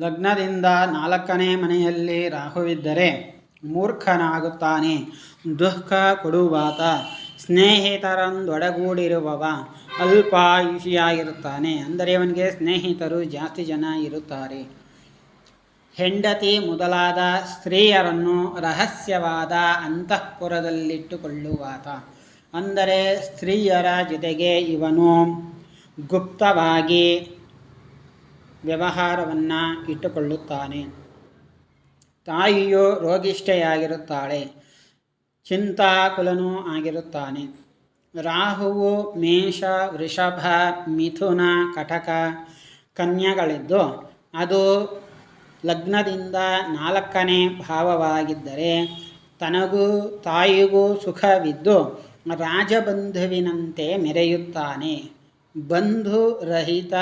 ಲಗ್ನದಿಂದ ನಾಲ್ಕನೇ ಮನೆಯಲ್ಲಿ ರಾಹುವಿದ್ದರೆ ಮೂರ್ಖನಾಗುತ್ತಾನೆ. ದುಃಖ ಕೊಡುವಾತ, ಸ್ನೇಹಿತರೊಂದೊಡಗೂಡಿರುವವ ಅಲ್ಪಾಯುಷಿಯಾಗಿರುತ್ತಾನೆ. ಅಂದರೆ ಅವನಿಗೆ ಸ್ನೇಹಿತರು ಜಾಸ್ತಿ ಜನ ಇರುತ್ತಾರೆ. ಹೆಂಡತಿ ಮೊದಲಾದ ಸ್ತ್ರೀಯರನ್ನು ರಹಸ್ಯವಾದ ಅಂತಃಪುರದಲ್ಲಿಟ್ಟುಕೊಳ್ಳುವಾತ. ಅಂದರೆ ಸ್ತ್ರೀಯರ ಜೊತೆಗೆ ಇವನು ಗುಪ್ತವಾಗಿ ವ್ಯವಹಾರವನ್ನು ಇಟ್ಟುಕೊಳ್ಳುತ್ತಾನೆ. ತಾಯಿಯು ರೋಗಿಷ್ಠೆಯಾಗಿರುತ್ತಾಳೆ. ಚಿಂತಾಕುಲನೂ ಆಗಿರುತ್ತಾನೆ. ರಾಹುವು ಮೇಷ, ವೃಷಭ, ಮಿಥುನ, ಕಟಕ ಕನ್ಯಗಳಿದ್ದು, ಅದು ಲಗ್ನದಿಂದ ನಾಲ್ಕನೇ ಭಾವವಾಗಿದ್ದರೆ ತನಗೂ ತಾಯಿಗೂ ಸುಖವಿದ್ದು ರಾಜಬಂಧುವಿನಂತೆ ಮೆರೆಯುತ್ತಾನೆ. ಬಂಧುರಹಿತ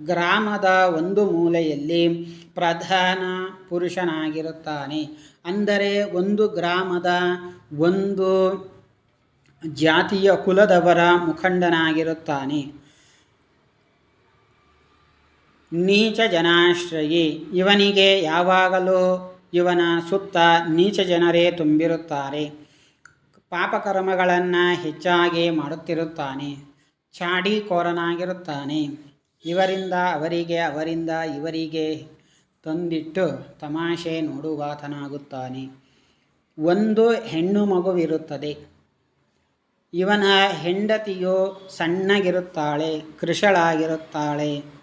ಗ್ರಾಮದ ಒಂದು ಮೂಲೆಯಲ್ಲಿ ಪ್ರಧಾನ ಪುರುಷನಾಗಿರುತ್ತಾನೆ. ಅಂದರೆ ಒಂದು ಗ್ರಾಮದ ಒಂದು ಜಾತಿಯ ಕುಲದವರ ಮುಖಂಡನಾಗಿರುತ್ತಾನೆ. ನೀಚ ಜನಾಶ್ರಯಿ, ಇವನಿಗೆ ಯಾವಾಗಲೂ ಇವನ ಸುತ್ತ ನೀಚ ಜನರೇ ತುಂಬಿರುತ್ತಾರೆ. ಪಾಪಕರ್ಮಗಳನ್ನು ಹೆಚ್ಚಾಗಿ ಮಾಡುತ್ತಿರುತ್ತಾನೆ. ಚಾಡಿಕೋರನಾಗಿರುತ್ತಾನೆ. ಇವರಿಂದ ಅವರಿಗೆ, ಅವರಿಂದ ಇವರಿಗೆ ತಂದಿಟ್ಟು ತಮಾಷೆ ನೋಡುವಾತನಾಗುತ್ತಾನೆ ಒಂದು ಹೆಣ್ಣು ಮಗುವಿರುತ್ತದೆ. ಇವನ ಹೆಂಡತಿಯು ಸಣ್ಣಗಿರುತ್ತಾಳೆ ಕೃಶಳಾಗಿರುತ್ತಾಳೆ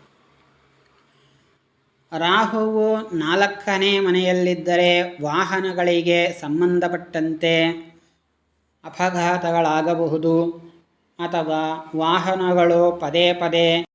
ರಾಹುವು ನಾಲ್ಕನೇ ಮನೆಯಲ್ಲಿದ್ದರೆ ವಾಹನಗಳಿಗೆ ಸಂಬಂಧಪಟ್ಟಂತೆ ಅಪಘಾತಗಳಾಗಬಹುದು ಅಥವಾ ವಾಹನಗಳು ಪದೇ ಪದೇ